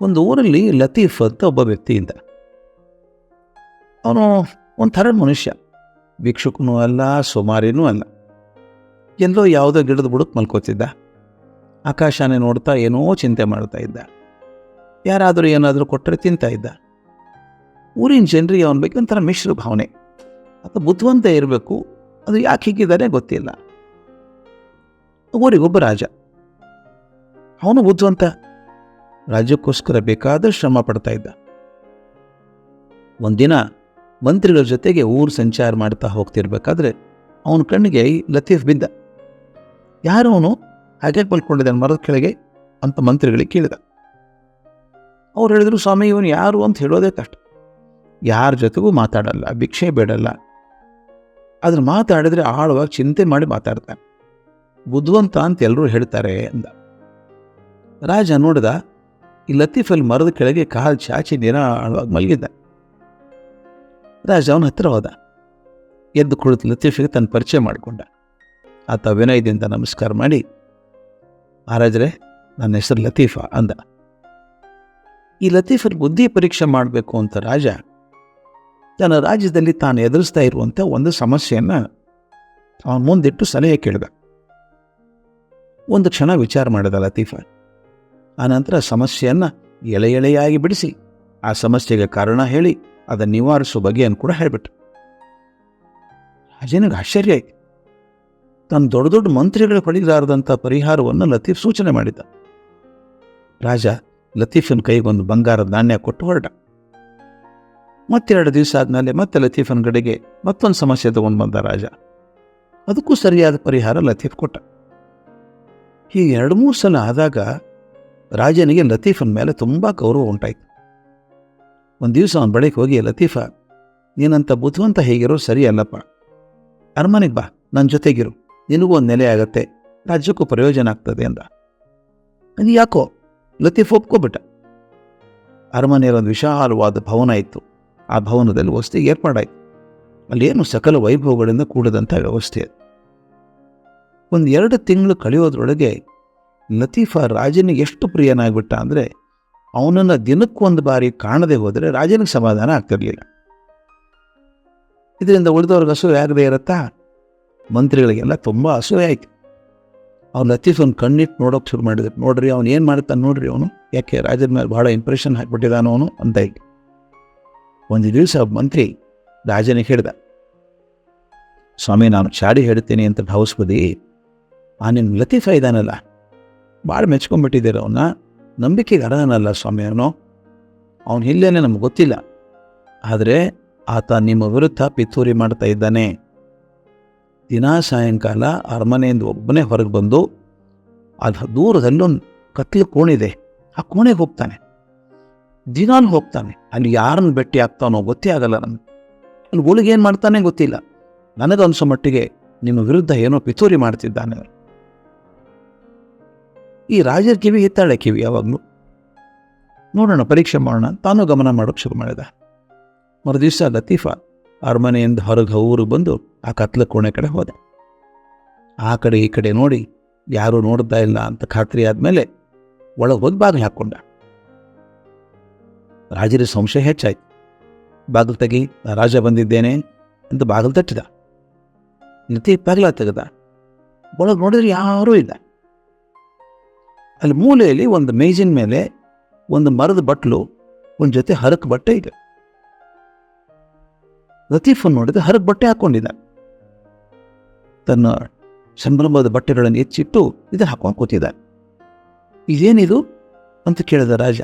ಒಂದು ಊರಲ್ಲಿ ಲತೀಫ್ ಅಂತ ಒಬ್ಬ ವ್ಯಕ್ತಿ ಇದ್ದ. ಅವನು ಒಂಥರ ಮನುಷ್ಯ. ಭಿಕ್ಷುಕನೂ ಅಲ್ಲ, ಸುಮಾರಿನೂ ಅಲ್ಲ. ಎಲ್ಲೋ ಯಾವುದೋ ಗಿಡದ ಬುಡಕ್ಕೆ ಮಲ್ಕೋತಿದ್ದ. ಆಕಾಶನೇ ನೋಡ್ತಾ ಏನೋ ಚಿಂತೆ ಮಾಡ್ತಾ ಇದ್ದ. ಯಾರಾದರೂ ಏನಾದರೂ ಕೊಟ್ಟರೆ ತಿಂತಾ ಇದ್ದ. ಊರಿನ ಜನರಿಗೆ ಅವನ ಬಗ್ಗೆ ಒಂಥರ ಮಿಶ್ರ ಭಾವನೆ. ಅಥವಾ ಬುದ್ಧಿವಂತ ಇರಬೇಕು, ಅದು ಯಾಕೆ ಹೀಗಿದ್ದಾನೆ ಗೊತ್ತಿಲ್ಲ. ಊರಿಗೊಬ್ಬ ರಾಜ. ಅವನು ಬುದ್ಧಿವಂತ. ರಾಜ್ಯಕ್ಕೋಸ್ಕರ ಬೇಕಾದ ಶ್ರಮ ಪಡ್ತಾ ಇದ್ದ. ಒಂದಿನ ಮಂತ್ರಿಗಳ ಜೊತೆಗೆ ಊರು ಸಂಚಾರ ಮಾಡ್ತಾ ಹೋಗ್ತಿರ್ಬೇಕಾದ್ರೆ ಅವನ ಕಣ್ಣಿಗೆ ಲತೀಫ್ ಬಿದ್ದ. ಯಾರು ಅವನು? ಹಾಗೆ ಮಲ್ಕೊಂಡಿದ್ದಾನೆ ಮರದ ಕೆಳಗೆ ಅಂತ ಮಂತ್ರಿಗಳಿಗೆ ಕೇಳಿದ. ಅವ್ರು ಹೇಳಿದ್ರು, ಸ್ವಾಮಿ, ಇವನು ಯಾರು ಅಂತ ಹೇಳೋದೇ ಕಷ್ಟ. ಯಾರ ಜೊತೆಗೂ ಮಾತಾಡಲ್ಲ, ಭಿಕ್ಷೆ ಬೇಡಲ್ಲ. ಅದ್ರ ಮಾತಾಡಿದ್ರೆ ಆಳವಾಗಿ ಚಿಂತೆ ಮಾಡಿ ಮಾತಾಡ್ತಾನೆ. ಬುದ್ಧವಂತ ಅಂತ ಎಲ್ಲರೂ ಹೇಳ್ತಾರೆ ಅಂದ. ರಾಜ ನೋಡಿದ ಈ ಲತೀಫಲ್ಲಿ ಮರದ ಕೆಳಗೆ ಕಾಲು ಚಾಚಿ ನಿರಾಳವಾಗಿ ಮಲಗಿದ್ದ. ರಾಜ ಅವನ ಹತ್ತಿರ ಹೋದ. ಎದ್ದು ಕುಳಿತು ಲತೀಫಿಗೆ ತನ್ನ ಪರಿಚಯ ಮಾಡಿಕೊಂಡ. ಆತ ವಿನಯದಿಂದ ನಮಸ್ಕಾರ ಮಾಡಿ, ಮಹಾರಾಜರೇ, ನನ್ನ ಹೆಸರು ಲತೀಫ ಅಂದ. ಈ ಲತೀಫಲ್ಲಿ ಬುದ್ಧಿ ಪರೀಕ್ಷೆ ಮಾಡಬೇಕು ಅಂತ ರಾಜ, ತನ್ನ ರಾಜ್ಯದಲ್ಲಿ ತಾನು ಎದುರಿಸ್ತಾ ಇರುವಂಥ ಒಂದು ಸಮಸ್ಯೆಯನ್ನು ಅವನ ಮುಂದಿಟ್ಟು ಸಲಹೆ ಕೇಳಿದ. ಒಂದು ಕ್ಷಣ ವಿಚಾರ ಮಾಡಿದ ಲತೀಫ ಆನಂತರ ಸಮಸ್ಯೆಯನ್ನು ಎಳೆ ಎಳೆಯಾಗಿ ಬಿಡಿಸಿ, ಆ ಸಮಸ್ಯೆಗೆ ಕಾರಣ ಹೇಳಿ ಅದನ್ನು ನಿವಾರಿಸುವ ಬಗೆಯನ್ನು ಕೂಡ ಹೇಳಿಬಿಟ್ರು. ರಾಜನಿಗೆ ಆಶ್ಚರ್ಯ ಆಯಿತು. ತನ್ನ ದೊಡ್ಡ ದೊಡ್ಡ ಮಂತ್ರಿಗಳು ಪಡೆಯಲಾರದಂಥ ಪರಿಹಾರವನ್ನು ಲತೀಫ್ ಸೂಚನೆ ಮಾಡಿದ್ದ. ರಾಜ ಲತೀಫನ್ ಕೈಗೊಂದು ಬಂಗಾರದ ನಾಣ್ಯ ಕೊಟ್ಟು ಹೊರಟ. ಮತ್ತೆರಡು ದಿವಸ ಆದಮೇಲೆ ಮತ್ತೆ ಲತೀಫನ್ ಕಡೆಗೆ ಮತ್ತೊಂದು ಸಮಸ್ಯೆ ತಗೊಂಡು ಬಂದ ರಾಜ. ಅದಕ್ಕೂ ಸರಿಯಾದ ಪರಿಹಾರ ಲತೀಫ್ ಕೊಟ್ಟ. ಹೀಗೆ ಎರಡು ಮೂರು ಸಲ ಆದಾಗ ರಾಜನಿಗೆ ಲತೀಫನ ಮೇಲೆ ತುಂಬ ಗೌರವ ಉಂಟಾಯಿತು. ಒಂದು ದಿವಸ ಅವನ ಬಳಿಗೆ ಹೋಗಿ, ಲತೀಫ, ನೀನಂತ ಬುದ್ಧಿವಂತ ಹೇಗಿರೋ ಸರಿ ಅಲ್ಲಪ್ಪ. ಅರಮನೆಗೆ ಬಾ ನನ್ನ ಜೊತೆಗಿರು. ನಿನಗೂ ಒಂದು ನೆಲೆ ಆಗತ್ತೆ. ರಾಜ್ಯಕ್ಕೂ ಪ್ರಯೋಜನ ಆಗ್ತದೆ ಅಂದ. ಅದು ಯಾಕೋ? ಲತೀಫ್ ಒಪ್ಕೊಬಿಟ್ಟ. ಅರಮನೆಯಲ್ಲಿ ಒಂದು ವಿಶಾಲವಾದ ಭವನ ಇತ್ತು. ಆ ಭವನದಲ್ಲಿ ವಸತಿ ಏರ್ಪಾಡಾಯಿತು. ಅಲ್ಲೇನು ಸಕಲ ವೈಭವಗಳಿಂದ ಕೂಡದಂಥ ವ್ಯವಸ್ಥೆ ಅದು. ಒಂದು ಎರಡು ತಿಂಗಳು ಕಳೆಯೋದ್ರೊಳಗೆ ಲತೀಫ ರಾಜನಿಗೆ ಎಷ್ಟು ಪ್ರಿಯನಾಗ್ಬಿಟ್ಟ ಅಂದರೆ ಅವನನ್ನು ದಿನಕ್ಕೊಂದು ಬಾರಿ ಕಾಣದೆ ಹೋದರೆ ರಾಜನಿಗೆ ಸಮಾಧಾನ ಆಗ್ತಿರಲಿಲ್ಲ. ಇದರಿಂದ ಉಳಿದವ್ರಿಗೆ ಅಸೂಯೆ ಆಗದೆ ಇರುತ್ತಾ? ಮಂತ್ರಿಗಳಿಗೆಲ್ಲ ತುಂಬ ಅಸೂಯೆ ಆಯಿತು. ಅವ್ನು ಲತೀಫನ್ ಕಣ್ಣಿಟ್ಟು ನೋಡೋಕೆ ಶುರು ಮಾಡಿದ್ರು. ನೋಡ್ರಿ, ಅವ್ನು ಏನು ಮಾಡ್ತಾನೆ ನೋಡ್ರಿ ಅವನು? ಯಾಕೆ ರಾಜನ ಮೇಲೆ ಭಾಳ ಇಂಪ್ರೆಷನ್ ಹಾಕಿಬಿಟ್ಟಿದ್ದಾನು ಅವನು ಅಂತ ಹೇಳಿ. ಒಂದು ದಿವಸ ಮಂತ್ರಿ ರಾಜನಿಗೆ ಹೇಳಿದ, ಸ್ವಾಮಿ, ನಾನು ಚಾಡಿ ಹೇಳ್ತೀನಿ ಅಂತ ಭಾವಿಸ್ಬೋದಿ ಆ ನಿನ್ನ ಲತೀಫ ಇದ್ದಾನಲ್ಲ ಭಾಳ ಮೆಚ್ಕೊಂಡ್ಬಿಟ್ಟಿದ್ದೀರ ಅವನ್ನ ನಂಬಿಕೆಗೆ ಅರ್ಹನಲ್ಲ ಸ್ವಾಮಿ ಅವನು. ಅವನು ಇಲ್ಲೇನೆ ನಮ್ಗೆ ಗೊತ್ತಿಲ್ಲ. ಆದರೆ ಆತ ನಿಮ್ಮ ವಿರುದ್ಧ ಪಿತೂರಿ ಮಾಡ್ತಾ ಇದ್ದಾನೆ. ದಿನಾ ಸಾಯಂಕಾಲ ಅರಮನೆಯಿಂದ ಒಬ್ಬನೇ ಹೊರಗೆ ಬಂದು ಅದು ದೂರದಲ್ಲೊಂದು ಕತ್ಲು ಕೋಣಿದೆ. ಆ ಕೋಣೆಗೆ ಹೋಗ್ತಾನೆ. ದಿನಾನು ಹೋಗ್ತಾನೆ. ಅಲ್ಲಿ ಯಾರನ್ನು ಭೇಟಿ ಆಗ್ತಾನೋ ಗೊತ್ತೇ ಆಗಲ್ಲ ನನಗೆ ಅಲ್ಲಿ ಒಳಗೆ ಏನು ಮಾಡ್ತಾನೆ ಗೊತ್ತಿಲ್ಲ. ನನಗನ್ಸೋ ಮಟ್ಟಿಗೆ ನಿಮ್ಮ ವಿರುದ್ಧ ಏನೋ ಪಿತೂರಿ ಮಾಡ್ತಿದ್ದಾನೆ. ಈ ರಾಜರ ಕಿವಿ ಎತ್ತಾಳೆ ಕಿವಿ ಯಾವಾಗಲೂ. ನೋಡೋಣ, ಪರೀಕ್ಷೆ ಮಾಡೋಣ. ತಾನು ಗಮನ ಮಾಡೋಕ್ಕೆ ಶುರು ಮಾಡಿದ. ಮರುದಿವಸ ಲತೀಫಾ ಅರಮನೆಯಿಂದ ಹೊರಗೆ ಊರಿಗೆ ಬಂದು ಆ ಕತ್ಲ ಕೋಣೆ ಕಡೆ ಹೋದೆ. ಆ ಕಡೆ ಈ ಕಡೆ ನೋಡಿ, ಯಾರೂ ನೋಡ್ತಾ ಇಲ್ಲ ಅಂತ ಖಾತ್ರಿ ಆದಮೇಲೆ ಒಳಗೆ ಹೋಗಿ ಬಾಗಿಲು ಹಾಕ್ಕೊಂಡ ರಾಜರ ಸಂಶಯ ಹೆಚ್ಚಾಯ್ತು. ಬಾಗಿಲು ತೆಗಿ ರಾಜ ಬಂದಿದ್ದೇನೆ ಅಂತ ಬಾಗಿಲು ತಟ್ಟಿದ. ಲತೀಫ್ ಬಾಗಿಲ ತೆಗೆದ. ಒಳಗೆ ನೋಡಿದ್ರೆ ಯಾರೂ ಇಲ್ಲ. ಅಲ್ಲಿ ಮೂಲೆಯಲ್ಲಿ ಒಂದು ಮೇಜಿನ ಮೇಲೆ ಒಂದು ಮರದ ಬಟ್ಲು, ಒಂದು ಜೊತೆ ಹರಕ್ ಬಟ್ಟೆ ಇದೆ. ಲತೀಫನ್ ನೋಡಿದ ಹರಕ್ ಬಟ್ಟೆ ಹಾಕೊಂಡಿದ್ದ. ತನ್ನ ಸಂಭ್ರಮದ ಬಟ್ಟೆಗಳನ್ನು ಹೆಚ್ಚಿಟ್ಟು ಇದು ಹಾಕೊಂಡು ಕೂತಿದ್ದಾನೆ ಇದೇನಿದು ಅಂತ ಕೇಳಿದ ರಾಜ.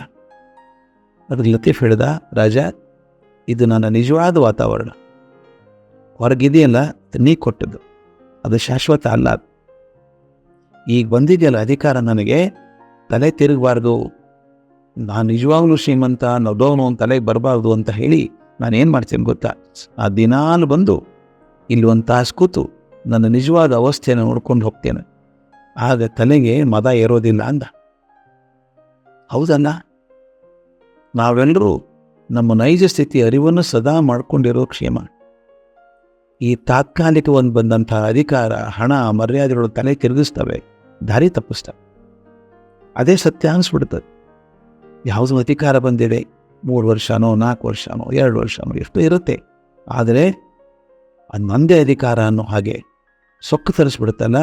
ಅದಕ್ಕೆ ಲತೀಫ್ ಹೇಳಿದ, ರಾಜ, ಇದು ನನ್ನ ನಿಜವಾದ ವಾತಾವರಣ. ಹೊರಗಿದೆಯಲ್ಲ, ನೀ ಕೊಟ್ಟದ್ದು. ಅದು ಶಾಶ್ವತ ಅಲ್ಲ. ಈಗ ಬಂದಿದೆಯಲ್ಲ ಅಧಿಕಾರ ನನಗೆ? ತಲೆ ತಿರುಗಬಾರ್ದು. ನಾನು ನಿಜವಾಗ್ಲೂ ಶ್ರೀಮಂತ ನೊಡೋನು ಅಂತ ತಲೆಗೆ ಬರಬಾರ್ದು ಅಂತ ಹೇಳಿ ನಾನು ಏನು ಮಾಡ್ತೀನಿ ಗೊತ್ತಾ? ಆ ದಿನಾಲು ಬಂದು ಇಲ್ಲಿ ಒಂದು ತಾಸು ಕೂತು ನನ್ನ ನಿಜವಾದ ಅವಸ್ಥೆಯನ್ನು ನೋಡ್ಕೊಂಡು ಹೋಗ್ತೇನೆ. ಆಗ ತಲೆಗೆ ಮದ ಏರೋದಿಲ್ಲ ಅಂದ. ಹೌದಲ್ಲ? ನಾವೆಲ್ಲರೂ ನಮ್ಮ ನೈಜ ಸ್ಥಿತಿ ಅರಿವನ್ನು ಸದಾ ಮಾಡ್ಕೊಂಡಿರೋ ಕ್ಷೇಮ. ಈ ತಾತ್ಕಾಲಿಕ ಒಂದು ಬಂದಂಥ ಅಧಿಕಾರ, ಹಣ, ಮರ್ಯಾದೆಗಳು ತಲೆ ತಿರುಗಿಸ್ತವೆ. ದಾರಿ ತಪ್ಪಿಸ್ತ. ಅದೇ ಸತ್ಯ ಅನಿಸ್ಬಿಡ್ತದೆ. ಯಾವುದು ಅಧಿಕಾರ ಬಂದಿದೆ, ಮೂರು ವರ್ಷನೋ, ನಾಲ್ಕು ವರ್ಷನೋ, ಎರಡು ವರ್ಷನೋ, ಎಷ್ಟು ಇರುತ್ತೆ. ಆದರೆ ಅದು ನಂದೇ ಅಧಿಕಾರ ಅನ್ನೋ ಹಾಗೆ ಸೊಕ್ಕು ತರಿಸ್ಬಿಡುತ್ತಲ್ಲ.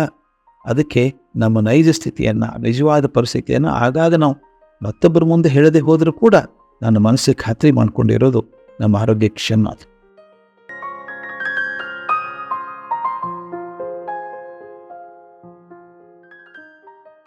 ಅದಕ್ಕೆ ನಮ್ಮ ನೈಜ ಸ್ಥಿತಿಯನ್ನು, ನಿಜವಾದ ಪರಿಸ್ಥಿತಿಯನ್ನು ಆಗಾಗ ನಾವು ಮತ್ತೊಬ್ಬರ ಮುಂದೆ ಹೇಳದೆ ಹೋದರೂ ಕೂಡ ನನ್ನ ಮನಸ್ಸಿಗೆ ಖಾತ್ರಿ ಮಾಡ್ಕೊಂಡಿರೋದು ನಮ್ಮ ಆರೋಗ್ಯ ಕ್ಷಮ